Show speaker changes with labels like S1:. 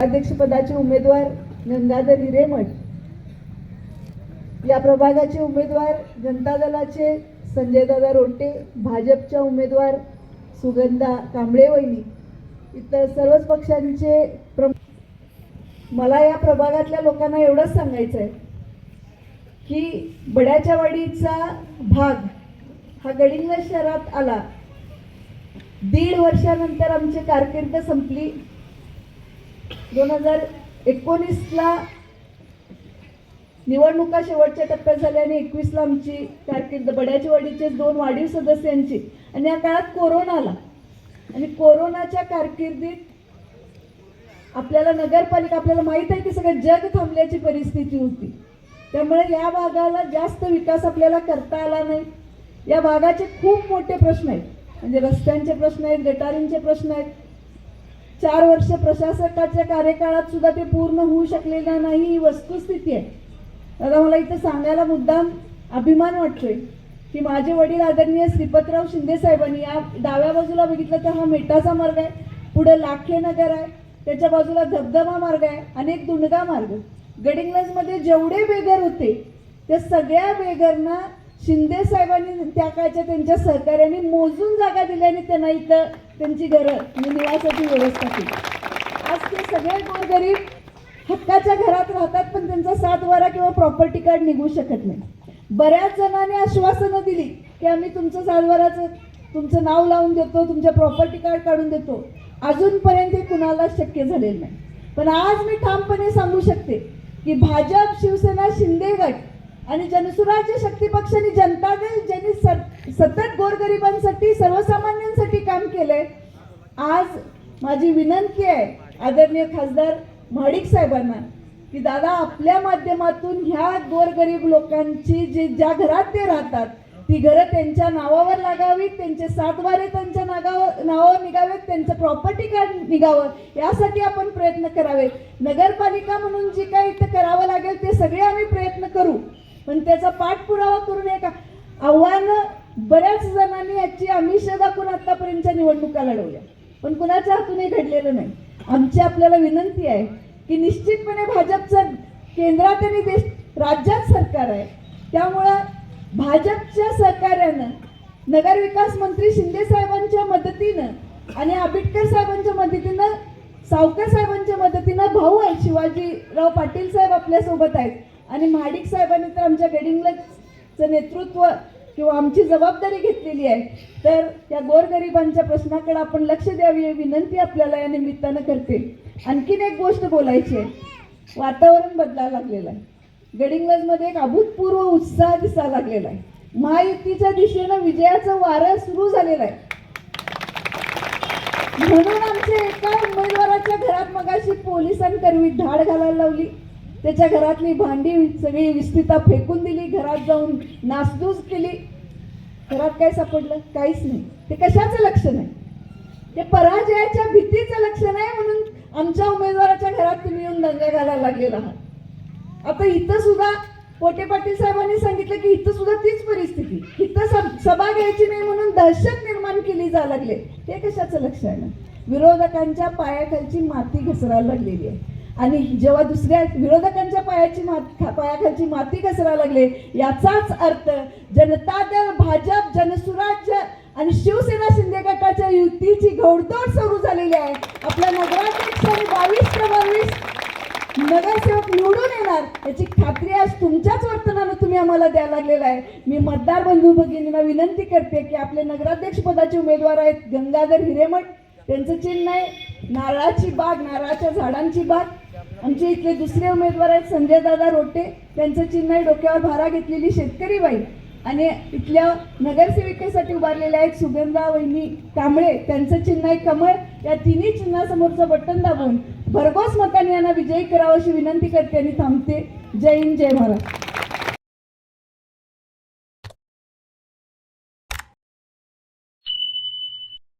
S1: अध्यक्षपदाचे उमेदवार गंगाधर हिरेमठ. या प्रभागाचे उमेदवार जनता दलाचे संजयदादा रोटे भाजपच्या उमेदवार सुगंधा कांबळे वहिनी. इतर सर्वच पक्षांचे प्र मला या प्रभागातल्या लोकांना एवढंच सांगायचं आहे की बड्याच्या वाडीचा भाग हा गडिंगला शहरात आला. दीड वर्षानंतर आमची कारकीर्द संपली. दोन हजार एकोणीसला निवडणुका शेवटच्या टप्प्यात झाल्या आणि एकवीसला आमची कारकीर्द बड्याच्या वाडीचे दोन वाढीव सदस्यांची. आणि या काळात कोरोना आला आणि कोरोनाच्या कारकिर्दीत आपल्याला नगरपालिका आपल्याला माहीत आहे की सगळं जग थांबल्याची परिस्थिती होती. त्यामुळे या भागाला जास्त विकास आपल्याला करता आला नाही. या भागाचे खूप मोठे प्रश्न आहेत. म्हणजे रस्त्यांचे प्रश्न आहेत गटारींचे प्रश्न आहेत. चार वर्ष प्रशासकाच्या कार्यकाळात सुद्धा ते पूर्ण होऊ शकलेल्या नाही ही वस्तुस्थिती आहे. दादा मला इथं सांगायला मुद्दाम अभिमान वाटतोय की माझे वडील आदरणीय श्रीपतराव शिंदे साहेबांनी या डाव्या बाजूला बघितलं तर हा मेटाचा मार्ग आहे पुढे लाखे नगर आहे त्याच्या बाजूला धबधबा मार्ग आहे आणि एक दुंडगा मार्ग गडिंग्लजमध्ये जेवढे बेघर होते त्या सगळ्या बेघरना शिंदे साहेबांनी त्या काळच्या त्यांच्या सहकार्याने मोजून जागा दिल्याने त्यांना इथं त्यांची घरं म्हणजे निवासाची व्यवस्था केली. आज ते सगळे गोरगरीब हक्काच्या घरात राहतात पण त्यांचा सात वारा किंवा प्रॉपर्टी कार्ड निघू शकत नाही. बऱ्याच जणांनी आश्वासनं दिली की आम्ही तुमचं सातवाराचं तुमचं नाव लावून देतो तुमच्या प्रॉपर्टी कार्ड काढून देतो. अजूनपर्यंत हे कुणालाच शक्य झालेलं नाही. पण आज मी ठामपणे सांगू शकते की भाजप शिवसेना शिंदे गट आणि जनसुराज्य शक्ती पक्षाने जनता दल ज्यांनी सत- सतत गोरगरिबांसाठी सर्वसामान्य आज माझी विनंती आहे आदरणीय खासदार महाडिक साहेबांना की दादा आपल्या माध्यमातून ह्या गोरगरीब लोकांची जी ज्या घरात ते राहतात ती घरं त्यांच्या नावावर लागावीत त्यांचे सातवारे त्यांच्या नागावर नावावर निघावेत त्यांचं प्रॉपर्टी कार्ड निघावं यासाठी आपण प्रयत्न करावे. नगरपालिका म्हणून जी काही इथं करावं लागेल ते सगळे आम्ही प्रयत्न करू. पण त्याचा पाठपुरावा करून एक आव्हानं बऱ्याच जणांनी याची आम्ही दाखवून आतापर्यंतच्या निवडणुका लढवल्या. पण कुणाच्या हातूनही घडलेलं नाही. आमची आपल्याला विनंती आहे की निश्चितपणे भाजपचं केंद्रात आणि देश राज्यात सरकार आहे. त्यामुळं भाजपच्या सहकार्यानं नगरविकास मंत्री शिंदे साहेबांच्या मदतीनं आणि आंबेडकर साहेबांच्या मदतीनं सावकर साहेबांच्या मदतीनं भाऊ आहेत शिवाजीराव पाटील साहेब आपल्यासोबत आहेत. आणि महाडिक साहेबांनी तर आमच्या गडिंगलजचं नेतृत्व किंवा आमची जबाबदारी घेतलेली आहे तर त्या गोरगरिबांच्या प्रश्नाकडे आपण लक्ष द्यावी विनंती आपल्याला या निमित्तानं करते. आणखीन एक गोष्ट बोलायची आहे. वातावरण बदलायला लागलेलं आहे. गडिंग्लजमध्ये एक अभूतपूर्व उत्साह दिसायला लागलेला आहे. महायुतीच्या दिशेनं विजयाचं वारं सुरू झालेलं आहे. म्हणून आमच्या एका उमेदवाराच्या घरात मगाशी पोलिसांकरवी धाड घालायला लावली. त्याच्या घरातली भांडी सगळी विस्तिता फेकून दिली घरात जाऊन नासधूस केली. घरात काय सापडलं? काहीच नाही. ते कशाचं लक्ष नाही ते पराजयाच्या भीतीचं लक्ष नाही म्हणून आमच्या उमेदवाराच्या घरात तुम्ही येऊन दंगा घालायला लागलेला आहात. आता इथं सुद्धा पोटे पाटील साहेबांनी सांगितलं की इथं सुद्धा तीच परिस्थिती. इथं सब- सभा घ्यायची नाही म्हणून दहशत निर्माण केली जा लागले. हे कशाचं लक्ष आहे? ना विरोधकांच्या पायाखालची माती घसरायला लागलेली आहे. आणि जेव्हा दुसऱ्या विरोधकांच्या पायाची मात पायाखालची माती घसरायला लागले याचाच अर्थ जनता दल भाजप जनसुराज्य आणि शिवसेना शिंदे गटाच्या युतीची घोडदौड सुरू झालेली आहे. आपल्या नगराध्यक्ष आणि बावीस ते बावीस नगरसेवक निवडून येणार याची खात्री आज तुमच्याच वर्तनानं तुम्ही आम्हाला द्यायला लागलेला आहे. मी मतदार बंधू भगिनींना विनंती करते की आपले नगराध्यक्ष पदाचे उमेदवार आहेत गंगाधर हिरेमठ. त्यांचं चिन्ह आहे. नारळाची बाग नारळाच्या झाडांची बाग. आमचे इथले दुसरे उमेदवार आहेत संजय दादा रोटे. त्यांचं चिन्ह डोक्यावर भारा घेतलेली शेतकरी बाई. आणि इथल्या नगरसेविकेसाठी उभारलेल्या आहेत सुगंधा वहिनी कांबळे. त्यांचं चिन्ह आहे कमळ. या तिन्ही चिन्हासमोरचं बटन दाबून भरघोस मताने यांना विजयी करावं अशी विनंती करते आणि थांबते. जय हिंद जय महाराज